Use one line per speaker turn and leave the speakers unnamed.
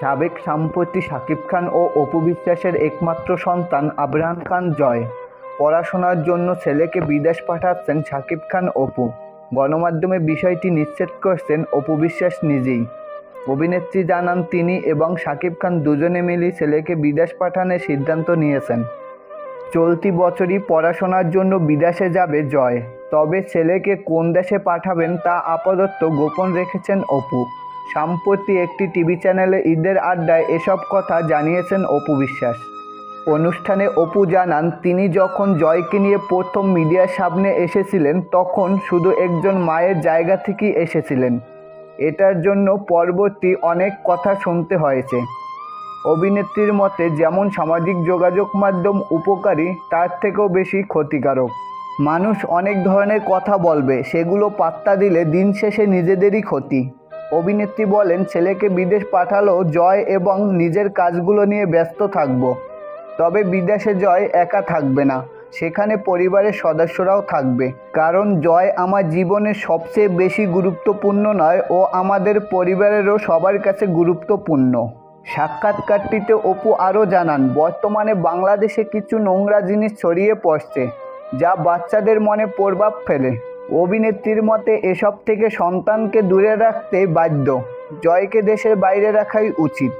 সাবেক সাম্প্রতি শাকিব খান ও অপু বিশ্বাসের একমাত্র সন্তান আবরাম খান জয়। পড়াশোনার জন্য ছেলেকে বিদেশ পাঠাচ্ছেন শাকিব খান অপু। গণমাধ্যমে বিষয়টি নিশ্চিত করছেন অপু বিশ্বাস নিজেই। অভিনেত্রী জানান তিনি এবং শাকিব খান দুজনে মিলে ছেলেকে বিদেশ পাঠানোর সিদ্ধান্ত নিয়েছেন। চলতি বছরই পড়াশোনার জন্য বিদেশে যাবে জয়। তবে ছেলেকে কোন দেশে পাঠাবেন তা আপাতত গোপন রেখেছেন অপু। সম্প্রতি একটি টিভি চ্যানেলে ঈদের আড্ডায় এসব কথা জানিয়েছেন অপু বিশ্বাস। অনুষ্ঠানে অপু জানান, তিনি যখন জয়কে নিয়ে প্রথম মিডিয়ার সামনে এসেছিলেন, তখন শুধু একজন মায়ের জায়গা থেকেই এসেছিলেন। এটার জন্য পরবর্তী অনেক কথা শুনতে হয়েছে। অভিনেত্রীর মতে, যেমন সামাজিক যোগাযোগ মাধ্যম উপকারী, তার থেকেও বেশি ক্ষতিকারক। মানুষ অনেক ধরনের কথা বলবে, সেগুলো পাত্তা দিলে দিন শেষে নিজেদেরই ক্ষতি। অভিনেত্রী বলেন, ছেলেকে বিদেশ পাঠালেও জয় এবং নিজের কাজগুলো নিয়ে ব্যস্ত থাকব। তবে বিদেশে জয় একা থাকবে না। সেখানে পরিবারের সদস্যরাও থাকবে। কারণ জয় আমার জীবনের সবচেয়ে বেশি গুরুত্বপূর্ণ নয় ও আমাদের পরিবারেরও সবার কাছে গুরুত্বপূর্ণ। সাক্ষাৎকারটিতে অপু আরও জানান, বর্তমানে বাংলাদেশে কিছু নোংরা জিনিস ছড়িয়ে পড়ছে, যা বাচ্চাদের মনে প্রভাব ফেলে। অভিনেত্রীর মতে এসব থেকে সন্তানকে দূরে রাখতে বাধ্য। জয়কে দেশের বাইরে রাখাই উচিত।